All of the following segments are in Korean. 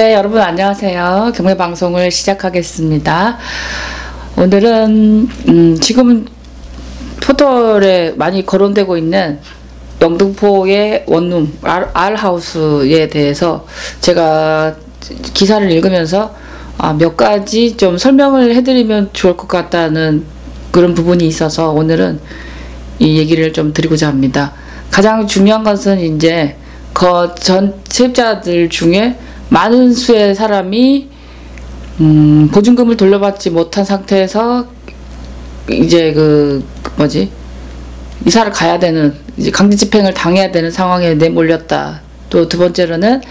네, 여러분 안녕하세요. 경매 방송을 시작하겠습니다. 오늘은 음, 지금 포털에 많이 거론되고 있는 영등포의 원룸 알, 알하우스에 대해서 제가 기사를 읽으면서 아, 몇 가지 좀 설명을 해드리면 좋을 것 같다는 그런 부분이 있어서 오늘은 이 얘기를 좀 드리고자 합니다. 가장 중요한 것은 이제 그 전 세입자들 중에 많은 수의 사람이 음, 보증금을 돌려받지 못한 상태에서 이제 그 뭐지 이사를 가야 되는 이제 강제 집행을 당해야 되는 상황에 내몰렸다. 또 두 번째로는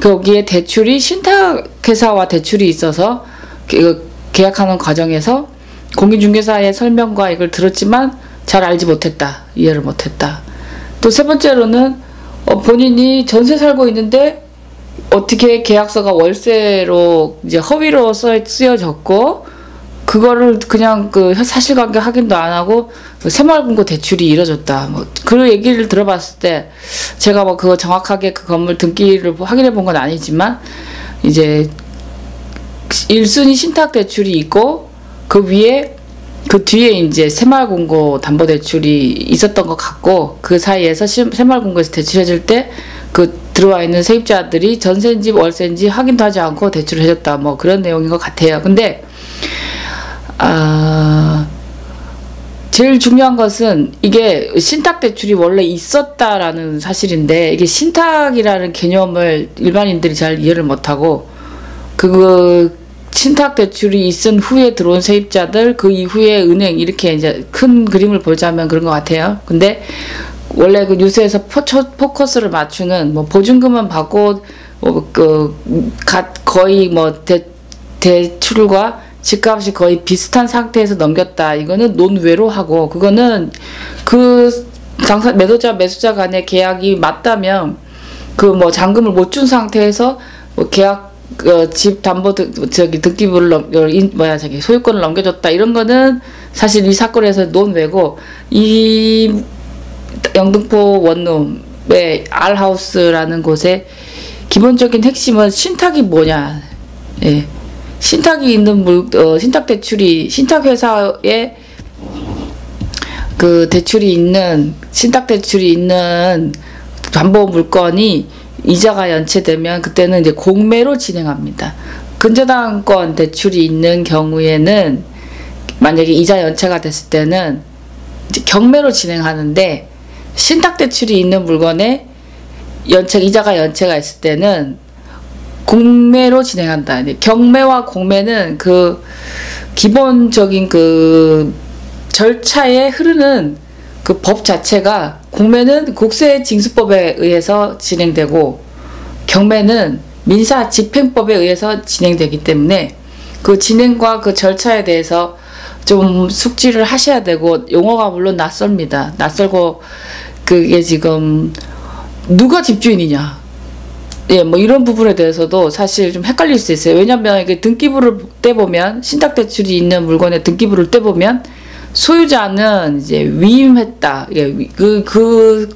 거기에 대출이 신탁회사와 대출이 있어서 그 계약하는 과정에서 공인중개사의 설명과 이걸 들었지만 잘 알지 못했다. 이해를 못했다. 또 세 번째로는 어, 본인이 전세 살고 있는데 어떻게 계약서가 월세로 이제 허위로 써, 쓰여졌고 그거를 그냥 그 사실관계 확인도 안 하고 그 새마을금고 대출이 이뤄졌다. 뭐 그 얘기를 들어봤을 때 제가 뭐 그거 정확하게 그 건물 등기를 확인해 본 건 아니지만 이제 1순위 신탁 대출이 있고 그 위에 그 뒤에 이제 새마을금고 담보대출이 있었던 것 같고 그 사이에서 새마을금고에서 대출해줄 때 그 들어와 있는 세입자들이 전세인지 월세인지 확인도 하지 않고 대출을 해줬다 뭐 그런 내용인 것 같아요. 근데 아 제일 중요한 것은 이게 신탁 대출이 원래 있었다라는 사실인데 이게 신탁이라는 개념을 일반인들이 잘 이해를 못하고 그 신탁 대출이 있은 후에 들어온 세입자들 그 이후에 은행 이렇게 이제 큰 그림을 보자면 그런 것 같아요. 근데 원래 그 뉴스에서 포커스를 맞추는 뭐 보증금은 받고 뭐그 거의 뭐 대, 대출과 집값이 거의 비슷한 상태에서 넘겼다. 이거는 논외로 하고 그거는 그 당사 매도자 매수자 간의 계약이 맞다면 그 뭐 잔금을 못 준 상태에서 뭐 계약 그집 담보 저기 등기부를 넘 뭐야 저기 소유권을 넘겨줬다 이런 거는 사실 이 사건에서 논외고 이 영등포 원룸의 알하우스라는 곳에 기본적인 핵심은 신탁이 뭐냐 예. 신탁이 있는 물 어, 신탁 대출이 신탁 회사에 그 대출이 있는 신탁 대출이 있는 담보 물건이 이자가 연체되면 그때는 이제 공매로 진행합니다. 근저당권 대출이 있는 경우에는 만약에 이자 연체가 됐을 때는 경매로 진행하는데 신탁 대출이 있는 물건에 연체 이자가 연체가 있을 때는 공매로 진행한다. 경매와 공매는 그 기본적인 그 절차에 흐르는 그 법 자체가 공매는 국세 징수법에 의해서 진행되고 경매는 민사 집행법에 의해서 진행되기 때문에 그 진행과 그 절차에 대해서 좀 숙지를 하셔야 되고 용어가 물론 낯섭니다. 낯설고 그게 지금 누가 집주인이냐 예, 뭐 이런 부분에 대해서도 사실 좀 헷갈릴 수 있어요. 왜냐면 이게 등기부를 떼보면 신탁 대출이 있는 물건의 등기부를 떼보면 소유자는 이제 위임했다. 예, 그, 그,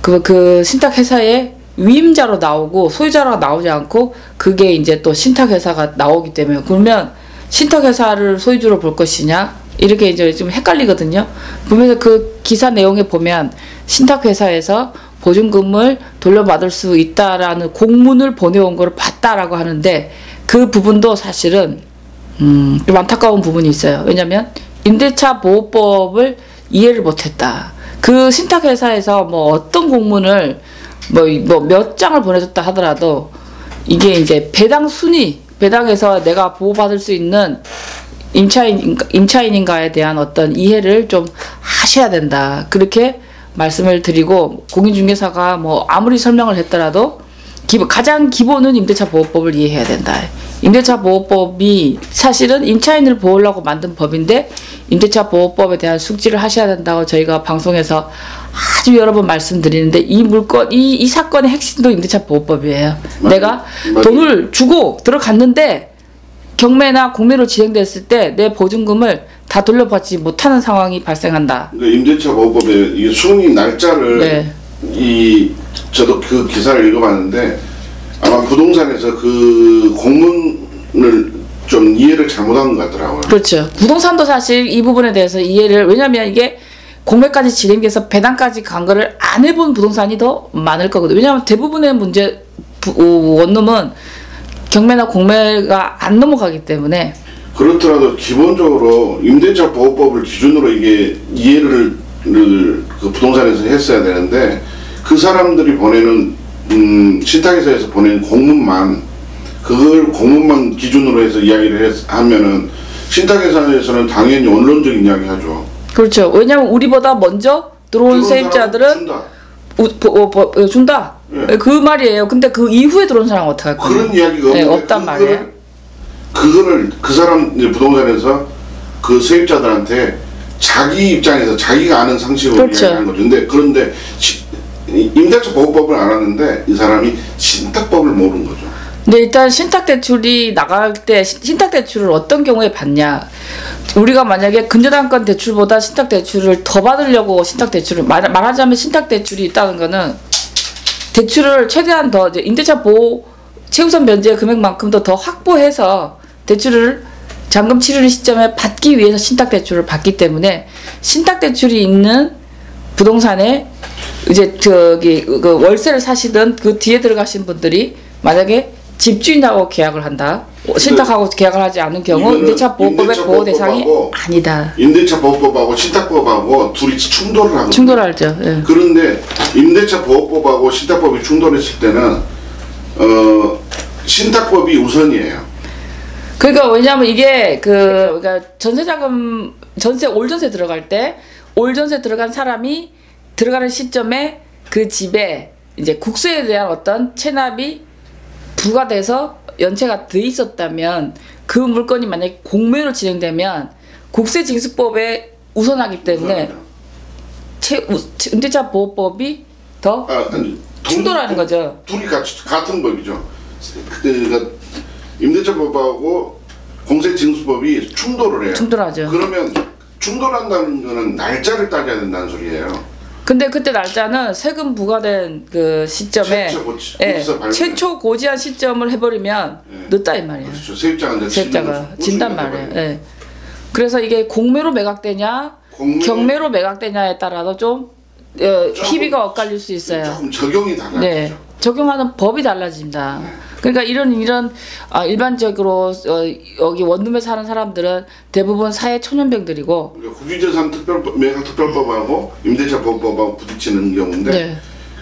그, 그 신탁회사에 위임자로 나오고 소유자로 나오지 않고 그게 이제 또 신탁회사가 나오기 때문에 그러면 신탁회사를 소유주로 볼 것이냐 이렇게 이제 좀 헷갈리거든요. 보면서 그 기사 내용에 보면 신탁회사에서 보증금을 돌려받을 수 있다라는 공문을 보내온 걸 봤다라고 하는데 그 부분도 사실은 음, 좀 안타까운 부분이 있어요. 왜냐면 임대차 보호법을 이해를 못했다. 그 신탁회사에서 뭐 어떤 공문을 뭐몇뭐 장을 보내줬다 하더라도 이게 이제 배당 순위, 배당에서 내가 보호받을 수 있는 임차인, 임차인인가에 대한 어떤 이해를 좀 하셔야 된다. 그렇게 말씀을 드리고 공인중개사가 뭐 아무리 설명을 했더라도 기본, 가장 기본은 임대차 보호법을 이해해야 된다. 임대차 보호법이 사실은 임차인을 보호하려고 만든 법인데 임대차 보호법에 대한 숙지를 하셔야 된다고 저희가 방송에서 아주 여러 번 말씀드리는데 이 물건 이, 이 사건의 핵심도 임대차 보호법이에요. 맞 내가 맞 돈을 주고 들어갔는데 경매나 공매로 진행됐을 때 내 보증금을 다 돌려받지 못하는 상황이 발생한다. 그러니까 임대차 보호법에 이게 수능 날짜를 네. 이 저도 그 기사를 읽어봤는데 아마 부동산에서 그 공문을 좀 이해를 잘못한 것 같더라고요. 그렇죠. 부동산도 사실 이 부분에 대해서 이해를 왜냐하면 이게 공매까지 진행돼서 배당까지 간 거를 안 해본 부동산이 더 많을 거거든요. 왜냐하면 대부분의 문제 부- 어, 원룸은 경매나 공매가 안 넘어가기 때문에 그렇더라도 기본적으로 임대차 보호법을 기준으로 이게 이해를 를그 부동산에서 했어야 되는데 그 사람들이 보내는 음, 신탁회사에서 보낸 공문만 그걸 공문만 기준으로 해서 이야기를 했, 하면은 신탁회사에서는 당연히 원론적인 이야기 하죠. 그렇죠. 왜냐하면 우리보다 먼저 들어온 세입자들은 준다. 우, 보- 어, 보- 어, 준다. 예. 그 말이에요. 근데 그 이후에 들어온 사람 은 어떡할 거예요? 그런 이야기가 네, 없단 그거를- 말이에요. 그거를 그 사람 부동산에서 그 세입자들한테 자기 입장에서 자기가 아는 상식으로 그렇죠. 이야기한 거죠. 근데 그런데 임대차 보호법을 알았는데 이 사람이 신탁법을 모르는 거죠. 근데 일단 신탁 대출이 나갈 때 신- 신탁 대출을 어떤 경우에 받냐? 우리가 만약에 근저당권 대출보다 신탁 대출을 더 받으려고 신탁 대출을 말, 말하자면 신탁 대출이 있다는 거는 대출을 최대한 더 이제 임대차 보호 최우선 면제 금액만큼도 더 확보해서 대출을 잔금 치르는 시점에 받기 위해서 신탁 대출을 받기 때문에 신탁 대출이 있는 부동산에 이제 저기 그 월세를 사시던 그 뒤에 들어가신 분들이 만약에 집주인하고 계약을 한다. 신탁하고 계약을 하지 않은 경우 임대차 보호법의 보호 대상이 아니다. 임대차 보호법하고 신탁법하고 둘이 충돌을 하거든요. 충돌하죠. 예. 그런데 임대차 보호법하고 신탁법이 충돌했을 때는 어 신탁법이 우선이에요. 그러니까 왜냐하면 이게 그 그러니까 전세자금 전세 올전세 들어갈 때 올전세 들어간 사람이 들어가는 시점에 그 집에 이제 국세에 대한 어떤 체납이 부과돼서 연체가 돼 있었다면 그 물건이 만약에 공매로 진행되면 국세징수법에 우선하기 때문에. 채, 우, 임대차 보호법이 더 아, 아니, 충돌하는 둘- 거죠. 둘이 같이 같은 법이죠. 그러니까 임대차법하고 공세징수법이 충돌을 해요. 충돌하죠. 그러면 충돌한다는 거는 날짜를 따져야 된다는 소리예요. 근데 그때 날짜는 세금 부과된 그 시점에 최초 고치- 예, 고지서 발매. 최초 고지한 시점을 해버리면 예. 늦다 이 말이에요. 그렇죠. 세입자가 이제 세입자가 치는 진단. 말이에요. 예. 그래서 이게 공매로 매각되냐 공매- 경매로 매각되냐에 따라서 좀 어, 조금- 희비가 엇갈릴 수 있어요. 조금 적용이 달라지죠. 네, 적용하는 법이 달라집니다. 그러니까 이런 이런 아, 일반적으로 어, 여기 원룸에 사는 사람들은 대부분 사회 초년병들이고 그러니까 국유재산 특별법, 매각 특별법하고 임대차 보호법하고 부딪히는 경우인데 네.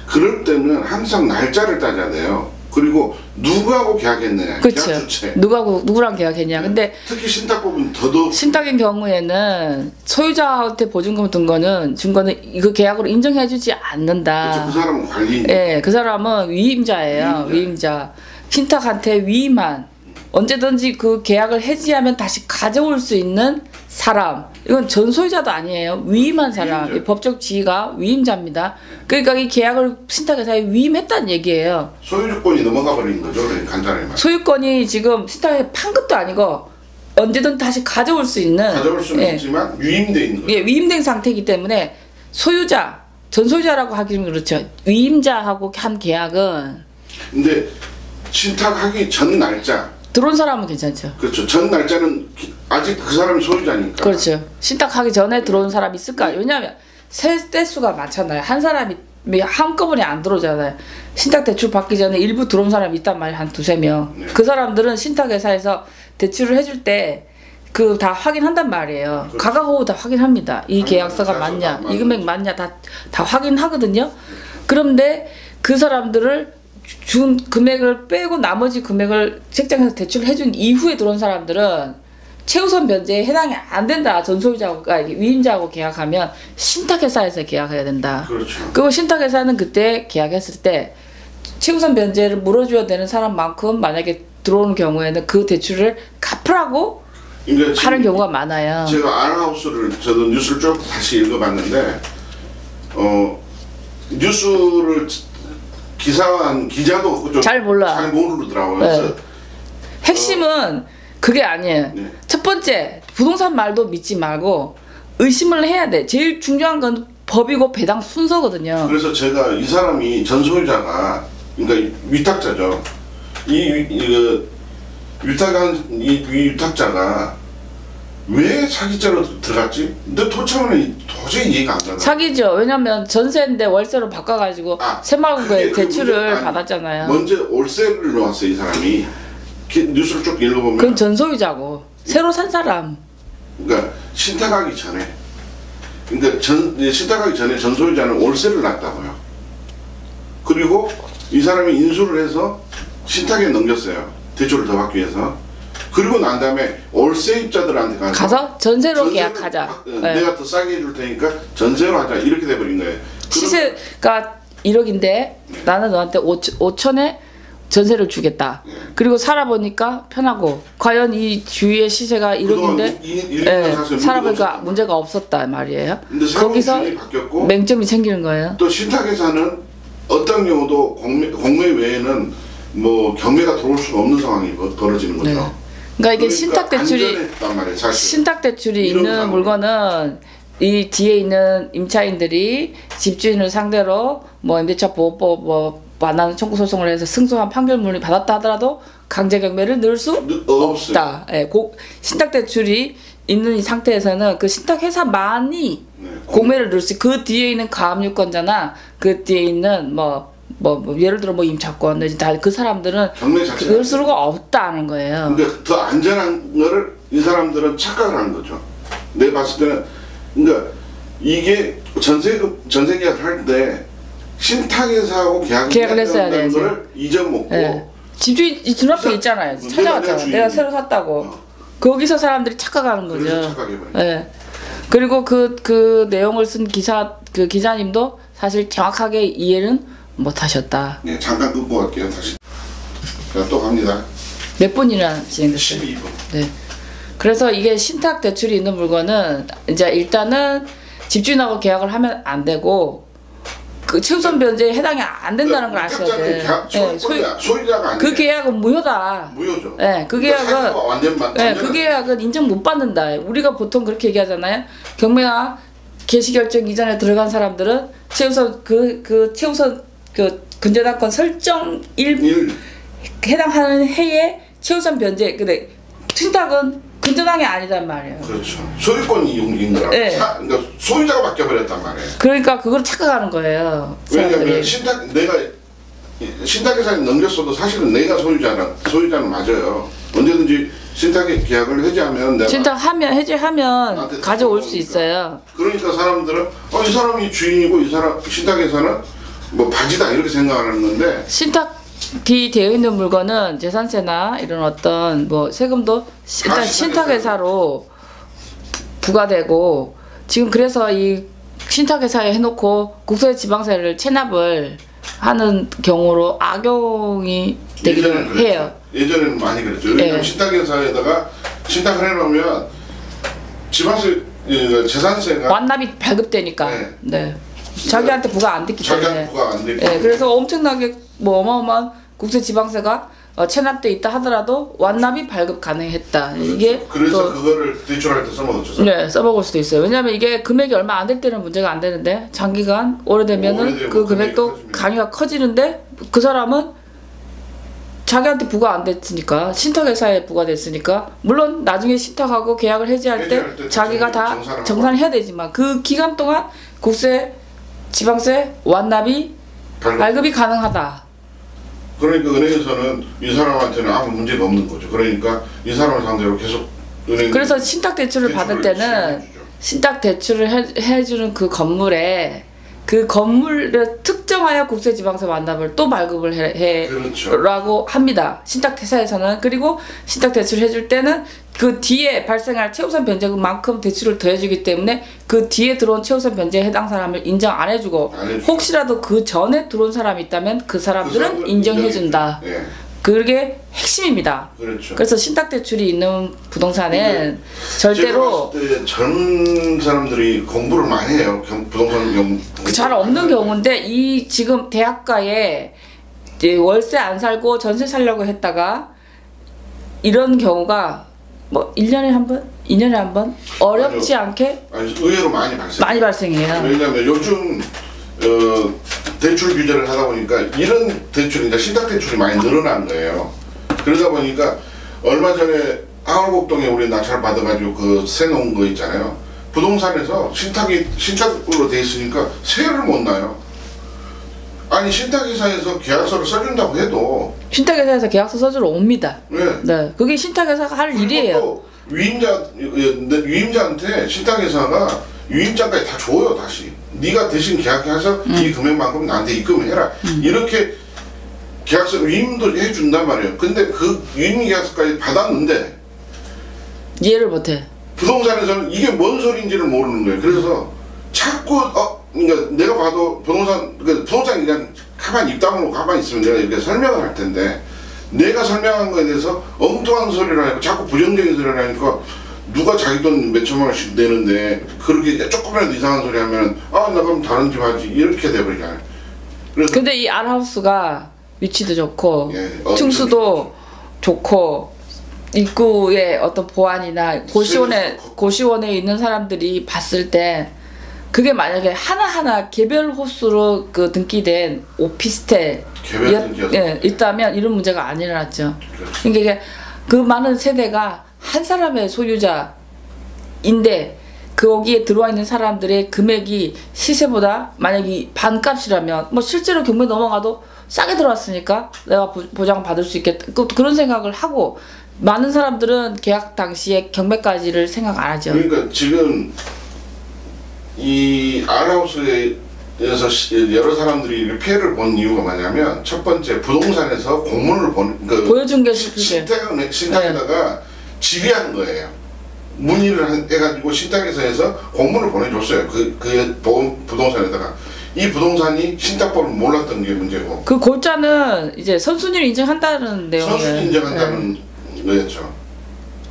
그럴 때는 항상 날짜를 따져야 돼요. 그리고 누구하고 계약했느냐, 그렇죠. 계약 주체. 누가 누구랑 계약했냐. 근데 특히 신탁법은 더더욱 신탁인 경우에는 소유자한테 보증금 든 거는 준 거는 이거 계약으로 인정해 주지 그렇죠. 그 않는다. 사람은 관리인 예, 그 사람은 위임자예요. 위임자. 위임자. 신탁한테 위임한 언제든지 그 계약을 해지하면 다시 가져올 수 있는 사람. 이건 전 소유자도 아니에요. 위임한 사람. 위임자. 이 법적 지위가 위임자입니다. 그러니까 이 계약을 신탁회사에 위임했다는 얘기예요. 소유주권이 넘어가 버린 거죠. 그러니까 간단하게 말. 소유권이 지금 신탁에 판 것도 아니고 언제든 다시 가져올 수 있는 가져올 수는 예. 있지만 유임돼 있는 거죠. 예, 위임된 상태이기 때문에 소유자, 전소유자라고 하기는 그렇죠. 위임자하고 한 계약은 근데 신탁하기 전 날짜 들어온 사람은 괜찮죠. 그렇죠. 전 날짜는 기- 아직 그 사람이 소유자니까. 그렇죠. 신탁하기 전에 들어온 사람이 있을까? 왜냐하면 세 대 수가 많잖아요. 한 사람이 한꺼번에 안 들어오잖아요. 신탁 대출 받기 전에 일부 들어온 사람이 있단 말이에요. 한 두세 명. 네. 그 사람들은 신탁회사에서 대출을 해줄 때 그 다 확인한단 말이에요. 그렇죠. 가가호호 다 확인합니다. 이 계약서가 계약서 맞냐, 다이 금액 맞냐 다 다 확인하거든요. 그런데 그 사람들을 준 금액을 빼고 나머지 금액을 책장에서 대출을 해준 이후에 들어온 사람들은 최우선 변제에 해당이 안 된다. 전소유자가 위임자하고 계약하면 신탁회사에서 계약해야 된다. 그렇죠. 그리고 신탁회사는 그때 계약했을 때 최우선 변제를 물어줘야 되는 사람만큼 만약에 들어오는 경우에는 그 대출을 갚으라고 그러니까 하는 경우가 많아요. 제가 아나하우스를 저도 뉴스를 쭉 다시 읽어봤는데 어 뉴스를 기사한 기자도 좀잘 몰라. 잘 모르더라고요. 네. 그래서 핵심은 그게 아니에요. 네. 첫 번째 부동산 말도 믿지 말고 의심을 해야 돼. 제일 중요한 건 법이고 배당 순서거든요. 그래서 제가 이 사람이 전 소유자가 그러니까 위탁자죠. 이, 이, 그 위탁한 이, 이 위탁자가 왜 사기죄로 들어갔지? 근데 도청은 도저히 이해가 안 가요. 사기죠. 왜냐면 전세인데 월세로 바꿔가지고 아, 그 대출을 아니, 받았잖아요. 먼저 월세를 놓았어요 이 사람이. 기- 뉴스를 쭉 읽어보면 그건 전소유자고 새로 산 사람. 그러니까 신탁하기 전에 그러니까 전 신탁하기 전에 전소유자는 월세를 놨다고요. 그리고 이 사람이 인수를 해서 신탁에 넘겼어요. 대출을 더 받기 위해서. 그리고 난 다음에 월세입자들한테 가서, 가서 전세로 전세를 계약하자. 어, 네. 내가 더 싸게 해줄 테니까 전세로 하자 이렇게 돼버린 거예요. 시세가 1억인데 나는 너한테 5 천에 전세를 주겠다. 그리고 살아보니까 편하고 과연 이 주위의 시세가 1억인데 예, 살아보니까 문제가 없었다 말이에요. 거기서 맹점이 생기는 거예요. 또 신탁회사는 어떤 경우도 공매, 공매 외에는 뭐 경매가 들어올 수가 없는 상황이 벌- 벌어지는 거죠. 네. 그러니까 이게 신탁 대출이. 신탁 대출이 있는. 물건은 이 뒤에 있는 임차인들이 집주인을 상대로 뭐 임대차 보호법 뭐 반환 청구 소송을 해서 승소한 판결문을 받았다 하더라도 강제 경매를 넣을 수 느- 없어요. 없다. 예, 고, 신탁 대출이 있는 이 상태에서는 그 신탁 회사만이 네. 공매를 넣을 수. 그 뒤에 있는 가압류권자나 그 뒤에 있는 뭐. 뭐, 뭐 예를 들어 뭐 임차권 내지 다 그 사람들은 경매 자체가 그럴 수가 없다는 거예요. 그러니까 더 안전한 거를 이 사람들은 착각을 하는 거죠. 내 봤을 때는 그러니까 이게 전세금 전세 계약을 할때 신탁회사하고 계약을 계약을 했어야 된다는 돼야지. 거를 잊어먹고 예. 집주인 이 눈앞에 있잖아요. 찾아왔잖아. 내 내가 새로 샀다고. 어. 거기서 사람들이 착각하는 거죠. 예. 그리고 그, 그 내용을 쓴 기사, 그 기자님도 사실 정확하게 이해는 못 하셨다. 네, 잠깐 끊고 갈게요. 다시. 자, 또 갑니다. 몇 분이나 진행됐어요? 12분. 네. 그래서 이게 신탁 대출이 있는 물건은 이제 일단은 집주인하고 계약을 하면 안 되고 그 최우선 변제에 해당이 안 된다는 걸 아셔야 위탁자는 돼. 계약- 예, 소유자, 소유자가 아니에요. 그 계약은 무효다. 무효죠. 예, 그 그러니까 계약은 사유가 완전 맞. 네, 그 계약은 인정 못 받는다. 우리가 보통 그렇게 얘기하잖아요. 경매나 개시 결정 이전에 들어간 사람들은 최우선 그그 최우선 그 근저당권 설정 일 일 해당하는 해에 최우선 변제 근데 신탁은 근저당이 아니단 말이에요. 그렇죠. 소유권이 이용인 거라. 네. 사, 그러니까 소유자가 바뀌어 버렸단 말이에요. 그러니까 그걸 착각하는 거예요. 왜냐하면 사람들이. 신탁 내가 신탁회사에 넘겼어도 사실은 내가 소유자는 소유자는 맞아요. 언제든지 신탁 계약을 해지하면 내가 신탁하면 해지하면 가져올 수 들어오니까. 있어요. 그러니까 사람들은 어 이 사람이 주인이고 이 사람 신탁회사는 뭐 바지다 이렇게 생각하는 건데 신탁이 되어 있는 물건은 재산세나 이런 어떤 뭐 세금도 시- 일단 다 신탁회사로 부과되고 지금 그래서 이 신탁회사에 해놓고 국세 지방세를 체납을 하는 경우로 악용이 되기도 예전에는 그랬죠. 해요. 예전에는 많이 그랬죠. 왜냐면 예. 신탁회사에다가 신탁을 해놓으면 지방세 예, 재산세가 완납이 발급되니까. 네. 네. 자기한테 부과 안 됐기 자기한테 때문에. 부과 안 되기 예, 그래서 엄청나게 뭐 어마어마한 국세 지방세가 어, 체납돼 있다 하더라도 완납이 발급 가능했다. 이게 그래서 또 그거를 대출할 때 써먹었죠. 네, 써먹을 수도 있어요. 왜냐하면 이게 금액이 얼마 안 될 때는 문제가 안 되는데 장기간 오래되면은 오래되면 그 금액이 금액도 커집니다. 강의가 커지는데 그 사람은 자기한테 부과 안 됐으니까 신탁회사에 부과됐으니까 물론 나중에 신탁하고 계약을 해지할 해지할 때때 자기가 다 정산을 정산해야 되지만 그 기간 동안 국세, 지방세 완납이 발급. 발급이 가능하다. 그러니까 은행에서는 이 사람한테는 아무 문제가 없는 거죠. 그러니까 이 사람을 상대로 계속 은행 그래서 신탁 대출을 받을 때는. 신탁 대출을 해, 해주는 그 건물에 그 건물을 특정하여 국세 지방세 완납을 또 발급을 해, 해 그렇죠. 라고 합니다. 신탁 회사에서는 그리고 신탁 대출 해줄 때는 그 뒤에 발생할 최우선 변제금만큼 대출을 더해주기 때문에 그 뒤에 들어온 최우선 변제에 해당 사람을 인정 안 해주고. 혹시라도 그 전에 들어온 사람이 있다면 그 사람들은 사람들은 인정해준다. 예, 그게 핵심입니다. 그렇죠. 그래서 신탁 대출이 있는 부동산은 절대로 젊은 사람들이 공부를 많이 해요. 경- 부동산 경그잘 없는 경우인데 이 지금 대학가에 월세 안 살고 전세 살려고 했다가 이런 경우가 뭐 1년에 한 번, 2년에 한 번 어렵지 않게 아니 의외로 많이 발생. 많이 발생해요. 왜냐하면 요즘 어, 대출 규제를 하다 보니까 이런 대출 이제 신탁 대출이 많이 늘어난 거예요. 그러다 보니까 얼마 전에 항월곡동에 우리 낙찰 받아가지고 그 세 놓은 거 있잖아요. 부동산에서 신탁이 신탁으로 돼 있으니까 세를 못 나요. 아니 신탁회사에서 계약서를 써준다고 해도 신탁회사에서 계약서 써주러 옵니다. 왜? 네, 그게 신탁회사가 할 일이에요. 또 위임자 위임자한테 신탁회사가 위임자까지 다 줘요 다시. 네가 대신 계약해서 음. 이 금액만큼 나한테 입금해라. 이렇게 계약서 위임도 해준단 말이에요. 근데 그 위임 계약서까지 받았는데 이해를 못해. 부동산에서는 이게 뭔 소리인지를 모르는 거예요. 그래서 자꾸 어 그러니까 내가 봐도 부동산 그 부동산 그냥 가만히 입 다물고 가만히 있으면 내가 이렇게 설명을 할 텐데 내가 설명한 거에 대해서 엉뚱한 소리를 하고 자꾸 부정적인 소리를 하니까 누가 자기 돈 몇 천만 원씩 내는데 그렇게 조금이라도 이상한 소리 하면 아 나 그럼 다른 집 하지 이렇게 돼버리잖아요. 그래서 근데 이 알하우스가 위치도 좋고 예, 어, 층수도 좋고 입구의 어떤 보안이나 고시원에. 고시원에 있는 사람들이 봤을 때 그게 만약에 하나하나 개별 호수로 그 등기된 오피스텔 예, 때. 있다면 이런 문제가 안 일어났죠. 그렇죠. 그러니까 그 많은 세대가 한 사람의 소유자인데 거기에 들어와 있는 사람들의 금액이 시세보다 만약에 반값이라면 뭐 실제로 경매 넘어가도 싸게 들어왔으니까 내가 보- 보장 받을 수 있겠다 그- 그런 생각을 하고 많은 사람들은 계약 당시에 경매까지를 생각 안 하죠. 그러니까 지금 이 아라우스에서 시- 여러 사람들이 피해를 본 이유가 뭐냐면 첫 번째 부동산에서 공문을 보그 보여준 게. 신탁 신탁에다가 지리한 거예요. 문의를 한- 해가지고 신탁회사에서 공문을 보내줬어요. 그, 그 부동산에다가 이 부동산이 신탁법을 몰랐던 게 문제고 그 골자는 이제 선순위를 인정한다는 내용을 선수 예. 인정한다는 거였죠.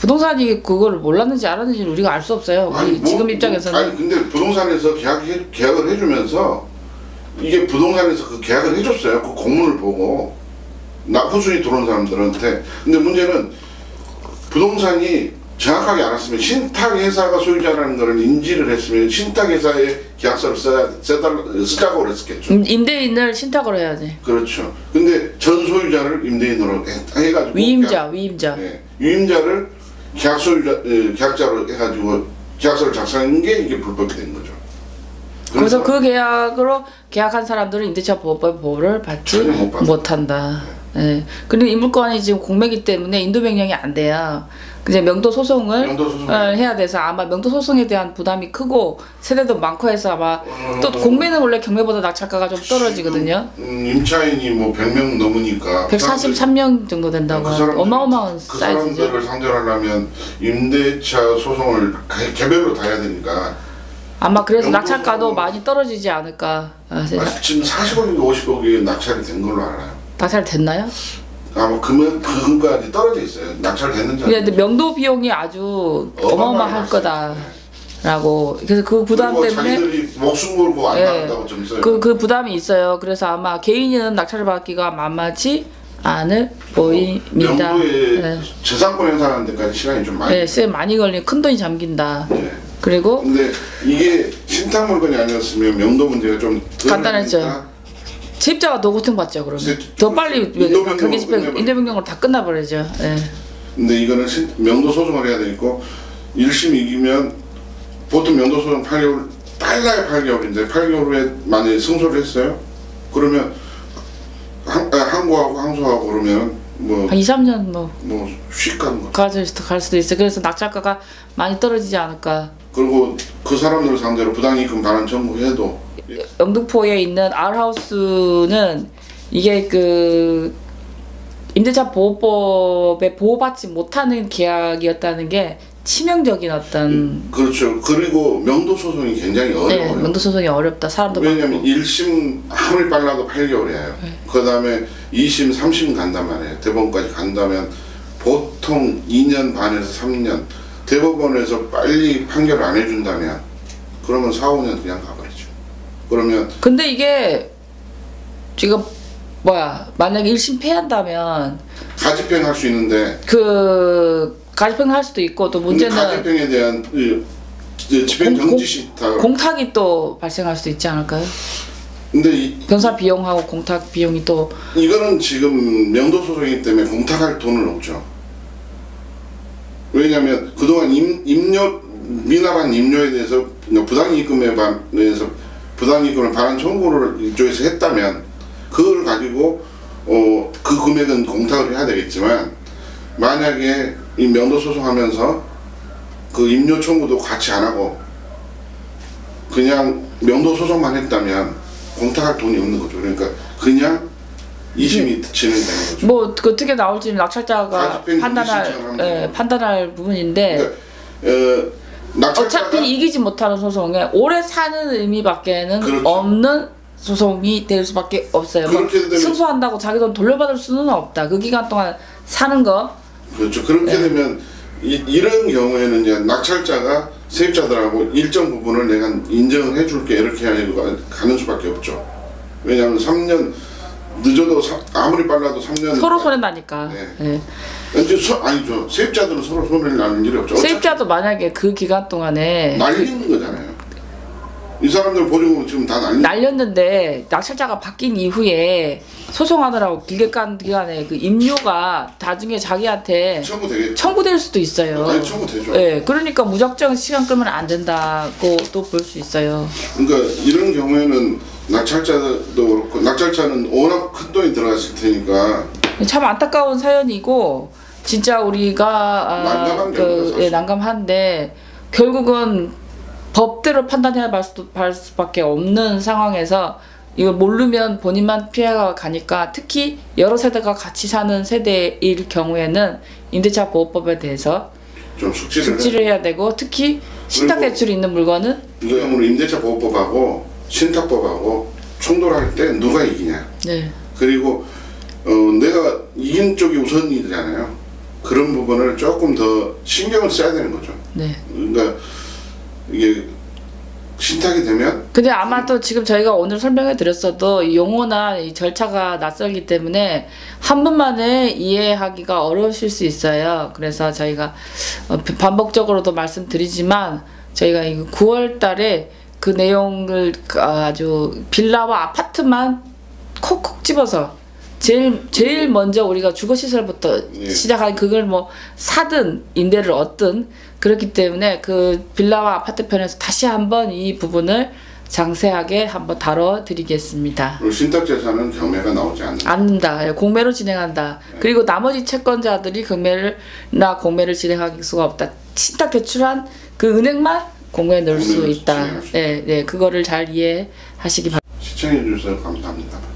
부동산이 그걸 몰랐는지 알았는지 우리가 알 수 없어요. 우리 아니, 뭐- 지금 뭐- 입장에서는 아니 근데 부동산에서 계약 계약을 해주면서 이게 부동산에서 그 계약을 해줬어요. 그 공문을 보고 납부순이 들어온 사람들한테. 근데 문제는 부동산이 정확하게 알았으면 신탁 회사가 소유자라는 것을 인지를 했으면 신탁 회사에 계약서를 써야 쓰자고 그랬었겠죠. 임- 임대인을 신탁으로 해야지. 그렇죠. 근데 전 소유자를 임대인으로 해, 가지고 위임자, 위임자. 네, 유임자를 계약 소유자 에, 계약자로 해가지고 계약서를 작성한 게 이게 불법이 된 거죠. 그래서 그 계약으로 계약한 사람들은 임대차 보호법 보호를 받지 못. 못한다. 예. 그리고 이 물건이 지금 공매기 때문에 인도 변경이 안 돼요. 이제 명도 소송을 명도 소송. 어, 해야 돼서 아마 명도 소송에 대한 부담이 크고 세대도 많고 해서 아마 어, 또 공매는 원래 경매보다 낙찰가가 좀 떨어지거든요. 음, 임차인이 뭐 100명 넘으니까 143명 정도 된다고 그 사람들- 어마어마한 그 사이즈죠. 사람들을 상대로 하려면 임대차 소송을 개- 개별로 다 해야 되니까 아마 그래서 낙찰가도 많이 떨어지지 않을까. 아, 지금 40억인가 50억이 낙찰이 된 걸로 알아요. 낙찰 됐나요? 아마 금액 그금까지 떨어져 있어요. 낙찰됐는지. 근데 명도 비용이 아주 어마어마할 났어요. 거다 라고 그래서 그 부담 때문에 자기들이 목숨 걸고 안 예. 나간다고 좀 써요. 그, 그 부담이 있어요. 그래서 아마 개인은 낙찰을 받기가 만만치 않을 보입니다. 명도에 네. 재산권 행사하는 데까지 시간이 좀 많이. 네, 쎄 많이 걸린 큰 돈이 잠긴다. 네. 그리고 근데 이게 신탁 물건이 아니었으면 명도 문제가 좀 간단했죠. 세입자가 더 고통받죠. 그러면 세- 더 빨리 인도 변경으로 가게 집행 끝내버려. 인대 변경으로 다 끝나버리죠. 예. 근데 이거는 신, 명도 소송을 해야 되고 1심 이기면 보통 명도 소송 8개월 빨라야 8개월인데 8개월 후에 만약에 승소를 했어요. 그러면 항, 아, 항고하고 항소하고 그러면 뭐 한 2, 3년 뭐 뭐휙 가는 거. 가질 수도 갈 수도 있어요. 그래서 낙찰가가 많이 떨어지지 않을까. 그리고 그 사람들 상대로 부당이익금 반환 청구해도 영등포에 있는 알하우스는 이게 그 임대차 보호법에 보호받지 못하는 계약이었다는 게 치명적인 어떤 그렇죠. 그리고 명도 소송이 굉장히 네, 어려워요. 명도 소송이 어렵다. 사람도 왜냐면 많고. 1심 아무리 빨라도 8개월이에요. 그 다음에 2심, 3심 간단 말이에요. 대법원까지 간다면 보통 2년 반에서 3년 대법원에서 빨리 판결 안 해준다면 그러면 4, 5년 그냥 가버리죠. 그러면 근데 이게 지금 뭐야 만약에 1심 패한다면 가집행 할 수 있는데 그 가집행 할 수도 있고 또 문제는 가집행에 대한 이- 이 집행 공- 정지 시타 공탁이 또 발생할 수도 있지 않을까요? 근데 이, 변사 비용하고 공탁 비용이 또 이거는 지금 명도 소송이기 때문에 공탁할 돈은 없죠. 왜냐하면 그동안 임, 임료 미납한 임료에 대해서 부당이익금에 관해서 부당이익금을 반환 청구를 이쪽에서 했다면 그걸 가지고 어, 그 금액은 공탁을 해야 되겠지만 만약에 이 명도 소송하면서 그 임료 청구도 같이 안 하고 그냥 명도 소송만 했다면 공탁할 돈이 없는 거죠. 그러니까 그냥 이심이 진행되는 거죠. 뭐그 어떻게 나올지 낙찰자가 판단할 예. 판단할 부분인데 그러니까 어, 어차피 이기지 못하는 소송에 오래 사는 의미밖에는 그렇죠. 없는 소송이 될 수밖에 없어요. 뭐 그렇게 되면- 승소한다고 자기 돈 돌려받을 수는 없다. 그 기간 동안 사는 거 그렇죠. 그렇게 네. 되면 이, 이런 경우에는 이제 낙찰자가 세입자들하고 일정 부분을 내가 인정을 해줄게 이렇게 하려고 가는 수밖에 없죠. 왜냐하면 3년 늦어도 사- 아무리 빨라도 3년 서로 손해 나니까. 네. 예. 이제 서, 아니죠. 세입자들은 서로 손해를 나는 일이 없죠. 어차피 세입자도 만약에 그 기간 동안에 날리는 거잖아요. 이 사람들 보증금 지금 다 날리는 날렸는데 낙찰자가 바뀐 이후에 소송하느라고 길게 간 기간에 그 임료가 나중에 자기한테 청구 되겠죠. 청구될 수도 있어요. 아니 청구 되죠. 예, 그러니까 무작정 시간 끌면 안 된다고 또 볼 수 있어요. 그러니까 이런 경우에는 낙찰자도 그렇고 낙찰자는 워낙 큰 돈이 들어갔을 테니까 참 안타까운 사연이고 진짜 우리가 아, 난감한 그 사실. 예, 난감한데 결국은 법대로 판단해야 할, 수밖에 없는 상황에서 이걸 모르면 본인만 피해가 가니까 특히 여러 세대가 같이 사는 세대일 경우에는 임대차 보호법에 대해서 좀 숙지를 해. 숙지를 해야 되고 특히 신탁 대출이 있는 물건은 이거야말로 임대차 보호법하고 신탁법하고 충돌할 때 누가 이기냐. 네. 그리고 어, 내가 이긴 쪽이 우선이잖아요. 그런 부분을 조금 더 신경을 써야 되는 거죠. 네. 그러니까 이게 신탁이 되면 근데 아마 또 지금 저희가 오늘 설명해 드렸어도 이 용어나 이 절차가 낯설기 때문에 한 번만에 이해하기가 어려우실 수 있어요. 그래서 저희가 어, 반복적으로도 말씀드리지만 저희가 이 9월 달에 그 내용을 아주 빌라와 아파트만 콕콕 집어서 제일 제일 먼저 우리가 주거 시설부터 예. 시작한 그걸 뭐 사든 임대를 얻든 그렇기 때문에 그 빌라와 아파트 편에서 다시 한번 이 부분을 장세하게 한번 다뤄 드리겠습니다. 그리고 신탁 재산은 경매가 나오지 않는다. 않는다. 예, 공매로 진행한다. 그리고 나머지 채권자들이 경매나 공매를 진행할 수가 없다. 신탁 대출한 그 은행만 공매에 넣을 수 있다. 예, 네, 그거를 잘 이해하시기 바랍니다. 시청해 주셔서 감사합니다.